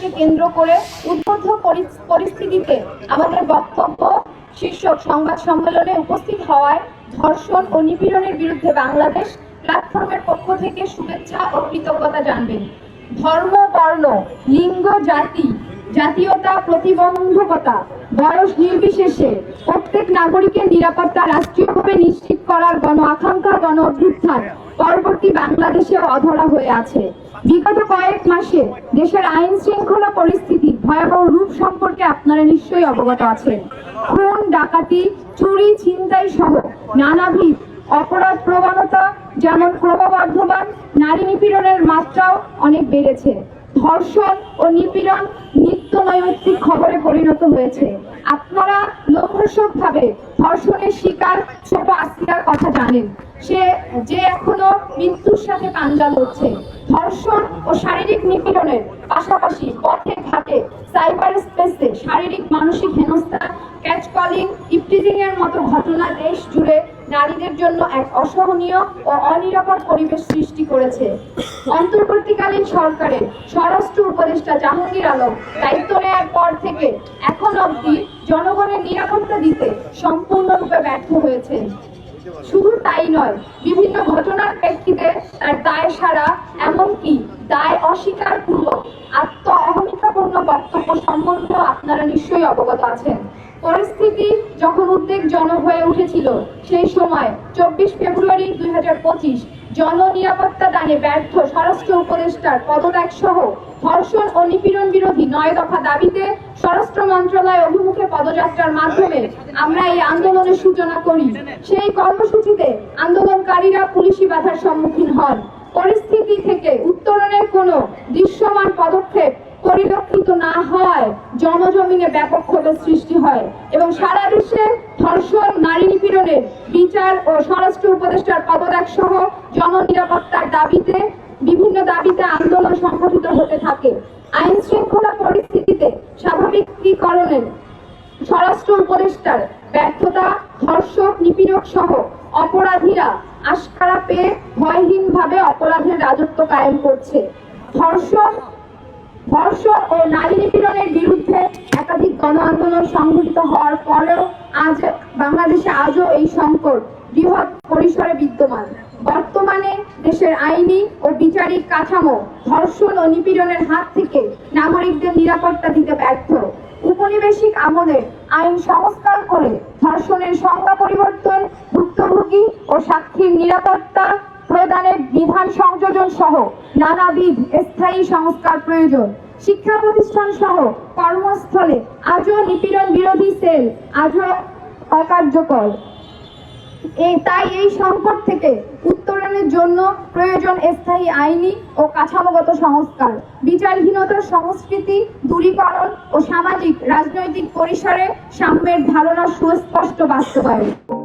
নির্বাচনকে কেন্দ্র করে উদ্বুদ্ধ পরিস্থিতিতে আমাদের বক্তব্য, শীর্ষক সংবাদ সম্মেলনে উপস্থিত হওয়ায় ধর্ষণ ও নিপীড়নের বিরুদ্ধে বাংলাদেশ প্ল্যাটফর্মের পক্ষ থেকে শুভেচ্ছা ও কৃতজ্ঞতা জানবেন। ধর্ম, বর্ণ, লিঙ্গ, জাতি জাতীয়তা প্রতিবন্ধকতা, বয়স নির্বিশেষে প্রত্যেক নাগরিকের নিরাপত্তা রাষ্ট্রীয়ভাবে নিশ্চিত করার গণ আকাঙ্ক্ষা, গণ অভ্যুত্থান পরবর্তী বাংলাদেশেও অধরা হয়ে আছে। বিগত কয়েক মাসে দেশের আইন শৃঙ্খলা পরিস্থিতি ভয়াবহ রূপ সম্পর্কে আপনারা নিশ্চয়ই অবগত আছেন। খুন, ডাকাতি, চুরি, ছিনতাই সহ নানাবিধ অপরাধ প্রবণতা, যেমন ক্রমবর্ধমান নারী নিপীড়নের মাত্রাও অনেক বেড়েছে। ধর্ষণ ও নিপীড়ন নৈমিত্তিক খবরে পরিণত হয়েছে। আপনারা লোকসক ভাবে ধর্ষণের শিকার ছোট আসিয়ার কথা জানেন। সে যে এখনও মৃত্যুর সাথে পাঞ্জা লড়ছে। ধর্ষণ ও শারীরিক নিপীড়নের পাশাপাশি পথে ঘাটে সাইবার স্পেসে শারীরিক মানসিক হেনস্থা ক্যাচ কলিং ইপটিজিং এর মতো ঘটনা দেশ জুড়ে নারীদের জন্য এক অসহনীয় ও অনিরাপদ পরিবেশ সৃষ্টি করেছে। অন্তর্বর্তীকালীন সরকারের স্বরাষ্ট্র উপদেষ্টা জাহাঙ্গীর আলম দায়িত্ব নেওয়ার পর থেকে এখন অবধি জনগণের নিরাপত্তা দিতে সম্পূর্ণরূপে ব্যর্থ হয়েছেন। শুধু তাই নয়, বিভিন্ন ঘটনার প্রেক্ষিতে তার দায় সারা, এমনকি দায় অস্বীকার পূর্বক আত্ম অহমিকাপূর্ণ বক্তব্য সম্বন্ধে আপনারা নিশ্চয়ই অবগত আছেন। পরিস্থিতি যখন উদ্বেগজনক হয়ে উঠেছিল, সেই সময় চব্বিশ ফেব্রুয়ারি দুই হাজার পঁচিশ জননিরাপত্তা দানে ব্যর্থ স্বরাষ্ট্র উপদেষ্টার পদত্যাগ সহ ধর্ষণ ও নিপীড়ন বিরোধী নয় দফা দাবিতে স্বরাষ্ট্র মন্ত্রণালয় অভিমুখে পদযাত্রার মাধ্যমে আমরা এই আন্দোলনের সূচনা করি। সেই কর্মসূচিতে আন্দোলনকারীরা পুলিশি বাধার সম্মুখীন হন। পরিস্থিতি থেকে উত্তরণের কোনো দৃশ্যমান পদক্ষেপ পরিলক্ষিত না হওয়ায় জনজমিনে ব্যাপক ক্ষোভের সৃষ্টি হয় এবং সারা দেশে ধর্ষণ, নারী নিপীড়নের বিচার ও স্বরাষ্ট্র উপদেষ্টার পদত্যাগ সহ জননিরাপত্তার দাবিতে, বিভিন্ন দাবিতে আন্দোলন সংগঠিত হতে থাকে। আইন শৃঙ্খলা পরিস্থিতিতে স্বাভাবিকীকরণের স্বরাষ্ট্র উপদেষ্টার ব্যর্থতা, ধর্ষক, নিপীড়ক সহ অপরাধীরা আশকারা পেয়ে ভয়হীনভাবে অপরাধের রাজত্ব কায়েম করছে। ধর্ষণ ধর্ষণ ও নারী নিপীড়নের বিরুদ্ধে একাধিক গণ আন্দোলন সংঘটিত হওয়ার পরেও আজ বাংলাদেশে আজও এই সংকট বৃহৎ পরিসরে বিদ্যমান। বর্তমানে দেশের আইনি ও বিচারিক কাঠামো, ধর্ষণ ও নিপীড়নের হাত থেকে নাগরিকদের নিরাপত্তা দিতে ব্যর্থ। উপনিবেশিক আমলে আইন সংস্কার করে ধর্ষণের সংজ্ঞা পরিবর্তন, ভুক্তভোগী ও সাক্ষীর নিরাপত্তা প্রদানের বিধান সংযোজন সহ নানাবিধ স্থায়ী সংস্কার প্রয়োজন। শিক্ষা প্রতিষ্ঠান সহ কর্মস্থলে আজও নিপীড়ন বিরোধী সেল আজও অকার্যকর। তাই এই সংকট থেকে উত্তরণের জন্য প্রয়োজন স্থায়ী আইনি ও কাঠামোগত সংস্কার বিচারহীনতার সংস্কৃতি দূরীকরণ ও সামাজিক রাজনৈতিক পরিসরে সাম্যের ধারণা সুস্পষ্ট বাস্তবায়ন।